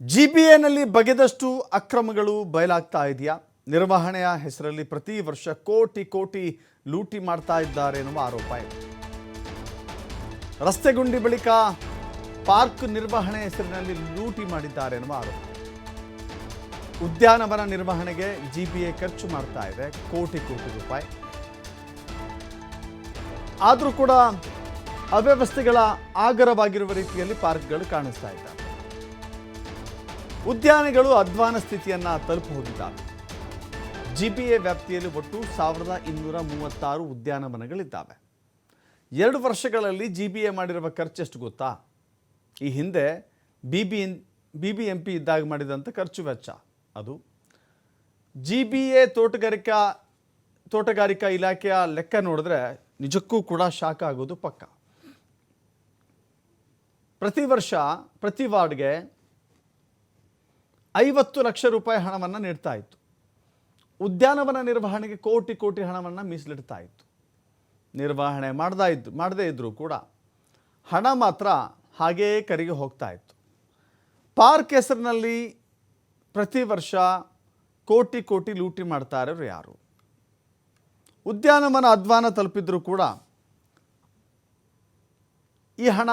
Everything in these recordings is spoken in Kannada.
ಜಿ ಬಿ ಎನಲ್ಲಿ ಬಗೆದಷ್ಟು ಅಕ್ರಮಗಳು ಬಯಲಾಗ್ತಾ ಇದೆಯಾ? ನಿರ್ವಹಣೆಯ ಹೆಸರಲ್ಲಿ ಪ್ರತಿ ವರ್ಷ ಕೋಟಿ ಕೋಟಿ ಲೂಟಿ ಮಾಡ್ತಾ ಇದ್ದಾರೆ ಎನ್ನುವ ಆರೋಪ ಇದೆ. ರಸ್ತೆ ಗುಂಡಿ ಬಳಿಕ ಪಾರ್ಕ್ ನಿರ್ವಹಣೆ ಹೆಸರಿನಲ್ಲಿ ಲೂಟಿ ಮಾಡಿದ್ದಾರೆ ಎನ್ನುವ ಆರೋಪ ಉದ್ಯಾನವನ ನಿರ್ವಹಣೆಗೆ ಜಿ ಬಿ ಖರ್ಚು ಮಾಡ್ತಾ ಇದೆ, ಕೋಟಿ ಕೋಟಿ ರೂಪಾಯಿ. ಆದರೂ ಕೂಡ ಅವ್ಯವಸ್ಥೆಗಳ ಆಗರವಾಗಿರುವ ರೀತಿಯಲ್ಲಿ ಪಾರ್ಕ್ಗಳು ಕಾಣಿಸ್ತಾ ಇದ್ದಾವೆ. ಉದ್ಯಾನಗಳು ಅಧ್ವಾನ ಸ್ಥಿತಿಯನ್ನ ತಲುಪಿ ಹೋಗಿದ್ದಾವೆ ಜಿಪಿಎ ವ್ಯಾಪ್ತಿಯಲ್ಲಿ ಒಟ್ಟು ಸಾವಿರದ ಇನ್ನೂರ ಮೂವತ್ತಾರು ಉದ್ಯಾನವನಗಳಿದ್ದಾವೆ ಎರಡು ವರ್ಷಗಳಲ್ಲಿ ಜಿ ಬಿ ಎ ಮಾಡಿರುವ ಖರ್ಚು ಎಷ್ಟು ಗೊತ್ತಾ? ಈ ಹಿಂದೆ B B N B B M ಇದ್ದಾಗ ಮಾಡಿದಂಥ ಖರ್ಚು ವೆಚ್ಚ ಅದು. ಜಿ ಬಿ ಎ ತೋಟಗಾರಿಕಾ ತೋಟಗಾರಿಕಾ ಇಲಾಖೆಯ ಲೆಕ್ಕ ನೋಡಿದ್ರೆ ನಿಜಕ್ಕೂ ಕೂಡ ಶಾಕ್ ಆಗೋದು ಪಕ್ಕ. ಪ್ರತಿ ವರ್ಷ, ಪ್ರತಿ ವಾರ್ಡ್ಗೆ ಐವತ್ತು ಲಕ್ಷ ರೂಪಾಯಿ ಹಣವನ್ನು ನೀಡ್ತಾ ಇತ್ತು. ಉದ್ಯಾನವನ ನಿರ್ವಹಣೆಗೆ ಕೋಟಿ ಕೋಟಿ ಹಣವನ್ನು ಮೀಸಲಿಡ್ತಾ ಇತ್ತು. ನಿರ್ವಹಣೆ ಮಾಡ್ದಾ ಇದ್ದು ಮಾಡದೇ ಇದ್ದರೂ ಕೂಡ. ಹಣ ಮಾತ್ರ ಹಾಗೇ ಕರಿಗೆ ಹೋಗ್ತಾ ಇತ್ತು. ಪಾರ್ಕ್ ಹೆಸರಿನಲ್ಲಿ ಪ್ರತಿ ವರ್ಷ ಕೋಟಿ ಕೋಟಿ ಲೂಟಿ ಮಾಡ್ತಾ ಇರೋರು ಯಾರು? ಉದ್ಯಾನವನ ಅಧ್ವಾನ ತಲುಪಿದ್ರು ಕೂಡ ಈ ಹಣ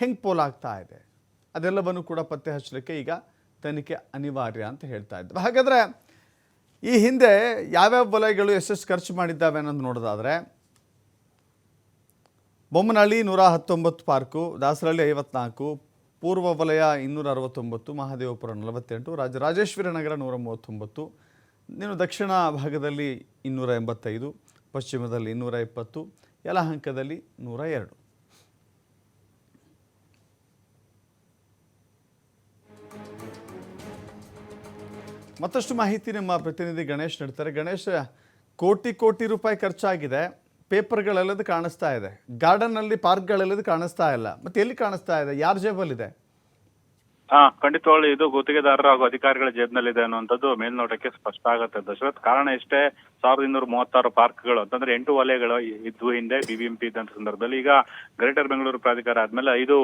ಹೆಂಗೆ ಪೋಲಾಗ್ತಾ ಇದೆ? ಅದೆಲ್ಲವನ್ನು ಕೂಡ ಪತ್ತೆ ಹಚ್ಚಲಿಕ್ಕೆ ಈಗ ತನಿಖೆ ಅನಿವಾರ್ಯ ಅಂತ ಹೇಳ್ತಾ ಇದ್ದರು. ಹಾಗಾದರೆ ಈ ಹಿಂದೆ ಯಾವ್ಯಾವ ವಲಯಗಳು ಎಷ್ಟೆಷ್ಟು ಖರ್ಚು ಮಾಡಿದ್ದಾವೆ ಅನ್ನೋದು ನೋಡೋದಾದರೆ, ಬೊಮ್ಮನಹಳ್ಳಿ ನೂರ ಹತ್ತೊಂಬತ್ತು ಪಾರ್ಕು, ದಾಸರಹಳ್ಳಿ ಐವತ್ನಾಲ್ಕು, ಪೂರ್ವ ವಲಯ ಇನ್ನೂರ ಅರವತ್ತೊಂಬತ್ತು, ಮಹಾದೇವಪುರ ನಲವತ್ತೆಂಟು, ರಾಜ ರಾಜೇಶ್ವರಿ ನಗರ ನೂರ ಮೂವತ್ತೊಂಬತ್ತು, ಇನ್ನು ದಕ್ಷಿಣ ಭಾಗದಲ್ಲಿ ಇನ್ನೂರ ಎಂಬತ್ತೈದು, ಪಶ್ಚಿಮದಲ್ಲಿ ಇನ್ನೂರ ಇಪ್ಪತ್ತು, ಯಲಹಂಕದಲ್ಲಿ ನೂರ ಎರಡು. ಮತ್ತಷ್ಟು ಮಾಹಿತಿ ನಮ್ಮ ಪ್ರತಿನಿಧಿ ಗಣೇಶ್ ನೀಡ್ತಾರೆ. ಗಣೇಶ್, ಕೋಟಿ ಕೋಟಿ ರೂಪಾಯಿ ಖರ್ಚಾಗಿದೆ. ಪೇಪರ್ಗಳೆಲ್ಲದು ಕಾಣಿಸ್ತಾ ಇದೆ. ಗಾರ್ಡನ್ನಲ್ಲಿ ಪಾರ್ಕ್ಗಳೆಲ್ಲದು ಕಾಣಿಸ್ತಾ ಇಲ್ಲ. ಮತ್ತೆ ಎಲ್ಲಿ ಕಾಣಿಸ್ತಾ ಇದೆ? ಯಾರ ಜೇಬಲ್ಲಿದೆ? ಹಾ ಖಂಡಿತವಾಗ್ಲು ಇದು ಗುತ್ತಿಗೆದಾರರು ಹಾಗೂ ಅಧಿಕಾರಿಗಳ ಜೇಬ್ನಲ್ಲಿದೆ ಅನ್ನುವಂಥದ್ದು ಮೇಲ್ನೋಟಕ್ಕೆ ಸ್ಪಷ್ಟ ಆಗುತ್ತೆ ದಶರಥ್. ಕಾರಣ ಇಷ್ಟೇ, ಸಾವಿರದ ಇನ್ನೂರ ಮೂವತ್ತಾರು ಪಾರ್ಕ್ಗಳು, ಅಂತಂದ್ರೆ ಎಂಟು ವಲಯಗಳು ಇದ್ವು ಹಿಂದೆ ಬಿಬಿಎಂಪಿ ಇದ್ದಂತ ಸಂದರ್ಭದಲ್ಲಿ. ಈಗ ಗ್ರೇಟರ್ ಬೆಂಗಳೂರು ಪ್ರಾಧಿಕಾರ ಆದ್ಮೇಲೆ ಐದು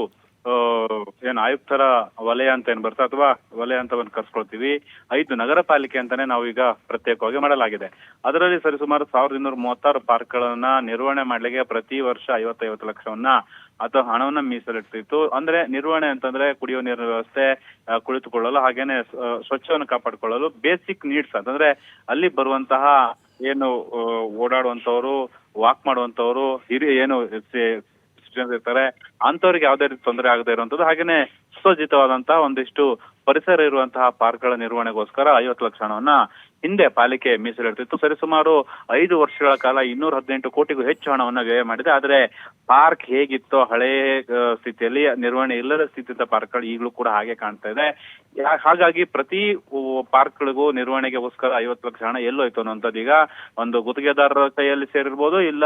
ಏನ್ ಆಯುಕ್ತರ ವಲಯ ಅಂತ ಏನ್ ಬರುತ್ತೆ ಅಥವಾ ವಲಯ ಅಂತ ಒಂದು ಕರ್ಸ್ಕೊಳ್ತೀವಿ. ಐದು ನಗರ ಪಾಲಿಕೆ ಅಂತಾನೆ ನಾವು ಈಗ ಪ್ರತ್ಯೇಕವಾಗಿ ಮಾಡಲಾಗಿದೆ. ಅದರಲ್ಲಿ ಸರಿಸುಮಾರು ಸಾವಿರದ ಇನ್ನೂರ ಮೂವತ್ತಾರು ಪಾರ್ಕ್ಗಳನ್ನ ನಿರ್ವಹಣೆ ಮಾಡ್ಲಿಕ್ಕೆ ಪ್ರತಿ ವರ್ಷ ಐವತ್ತೈವತ್ತು ಲಕ್ಷವನ್ನ ಅಥವಾ ಹಣವನ್ನ ಮೀಸಲಿಡ್ತಿತ್ತು. ಅಂದ್ರೆ ನಿರ್ವಹಣೆ ಅಂತಂದ್ರೆ ಕುಡಿಯುವ ನೀರಿನ ವ್ಯವಸ್ಥೆ ಕುಳಿತುಕೊಳ್ಳಲು ಹಾಗೇನೆ ಸ್ವಚ್ಛವನ್ನು ಕಾಪಾಡಿಕೊಳ್ಳಲು ಬೇಸಿಕ್ ನೀಡ್ಸ್ ಅಂತಂದ್ರೆ ಅಲ್ಲಿ ಬರುವಂತಹ ಏನು ಓಡಾಡುವಂತವ್ರು ವಾಕ್ ಮಾಡುವಂತವ್ರು ಹಿರಿಯ ಏನು ಸಿಟಿಜನ್ಸ್ ಇರ್ತಾರೆ ಅಂತವ್ರಿಗೆ ಯಾವುದೇ ರೀತಿ ತೊಂದರೆ ಆಗದೆ ಇರುವಂತದ್ದು ಹಾಗೇನೆ ಸುಸಜ್ಜಿತವಾದಂತಹ ಒಂದಿಷ್ಟು ಪರಿಸರ ಇರುವಂತಹ ಪಾರ್ಕ್ಗಳ ನಿರ್ವಹಣೆಗೋಸ್ಕರ ಐವತ್ತು ಲಕ್ಷ ಹಣವನ್ನ ಹಿಂದೆ ಪಾಲಿಕೆ ಮೀಸಲಿಡ್ತಿತ್ತು. ಸರಿಸುಮಾರು ಐದು ವರ್ಷಗಳ ಕಾಲ ಇನ್ನೂರ ಹದಿನೆಂಟು ಕೋಟಿಗೂ ಹೆಚ್ಚು ಹಣವನ್ನ ವ್ಯಯ ಮಾಡಿದೆ. ಆದ್ರೆ ಪಾರ್ಕ್ ಹೇಗಿತ್ತೋ ಹಳೆ ಸ್ಥಿತಿಯಲ್ಲಿ ನಿರ್ವಹಣೆ ಇಲ್ಲದ ಸ್ಥಿತಿಯಿಂದ ಪಾರ್ಕ್ಗಳು ಈಗಲೂ ಕೂಡ ಹಾಗೆ ಕಾಣ್ತಾ ಇದೆ. ಹಾಗಾಗಿ ಪ್ರತಿ ಪಾರ್ಕ್ಗಳಿಗೂ ನಿರ್ವಹಣೆಗೋಸ್ಕರ ಐವತ್ತು ಲಕ್ಷ ಹಣ ಎಲ್ಲೋಯ್ತು ಅನ್ನುವಂಥದ್ದು ಈಗ ಒಂದು ಗುತ್ತಿಗೆದಾರರ ಕೈಯಲ್ಲಿ ಸೇರಿರ್ಬೋದು, ಇಲ್ಲ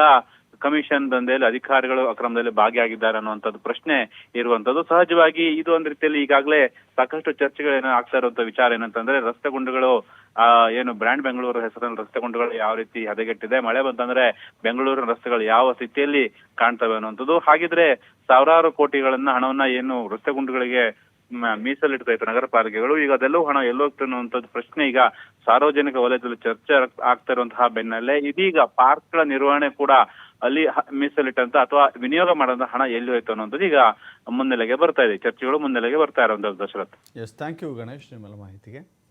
ಕಮಿಷನ್ ದಂಧೆಯಲ್ಲಿ ಅಧಿಕಾರಿಗಳು ಅಕ್ರಮದಲ್ಲಿ ಭಾಗಿಯಾಗಿದ್ದಾರೆ ಅನ್ನುವಂಥದ್ದು ಪ್ರಶ್ನೆ ಇರುವಂತದ್ದು ಸಹಜವಾಗಿ ಇದು ಒಂದು ರೀತಿಯಲ್ಲಿ ಈಗಾಗಲೇ ಸಾಕಷ್ಟು ಚರ್ಚೆಗಳೇನು ಆಗ್ತಾ ಇರುವಂತ ವಿಚಾರ ಏನಂತಂದ್ರೆ ರಸ್ತೆ ಗುಂಡುಗಳು, ಆ, ಏನು ಬ್ರ್ಯಾಂಡ್ ಬೆಂಗಳೂರು ಹೆಸರಲ್ಲಿ ರಸ್ತೆ ಗುಂಡುಗಳು ಯಾವ ರೀತಿ ಹದಗೆಟ್ಟಿದೆ, ಮಳೆ ಬಂತಂದ್ರೆ ಬೆಂಗಳೂರಿನ ರಸ್ತೆಗಳು ಯಾವ ಸ್ಥಿತಿಯಲ್ಲಿ ಕಾಣ್ತವೆ ಅನ್ನುವಂಥದ್ದು. ಹಾಗಿದ್ರೆ ಸಾವಿರಾರು ಕೋಟಿಗಳನ್ನ ಹಣವನ್ನ ಏನು ರಸ್ತೆ ಗುಂಡುಗಳಿಗೆ ಮೀಸಲಿಡ್ತಾ ಇತ್ತು ನಗರ ಪಾಲಿಕೆಗಳು ಈಗ ಅದೆಲ್ಲೂ ಹಣ ಎಲ್ಲೋಗ್ತು ಅನ್ನುವಂಥದ್ದು ಪ್ರಶ್ನೆ ಈಗ ಸಾರ್ವಜನಿಕ ವಲಯದಲ್ಲಿ ಚರ್ಚೆ ಆಗ್- ಆಗ್ತಾ ಇರುವಂತಹ ಬೆನ್ನಲ್ಲೇ, ಇದೀಗ ಪಾರ್ಕ್ಗಳ ನಿರ್ವಹಣೆ ಕೂಡ ಅಲ್ಲಿ ಮೀಸಲಿಟ್ಟಂತ ಅಥವಾ ವಿನಿಯೋಗ ಮಾಡಂತ ಹಣ ಎಲ್ಲಿ ಹೋಯ್ತು ಅನ್ನೋದು ಈಗ ಮುನ್ನೆಲೆಗೆ ಬರ್ತಾ ಇದೆ. ಚರ್ಚೆಗಳು ಮುನ್ನೆಲೆಗೆ ಬರ್ತಾ ಇರುವಂತದ್ದು Dasharath. Yes thank you Ganesh, ನಿಮ್ಮೆಲ್ಲ ಮಾಹಿತಿಗೆ.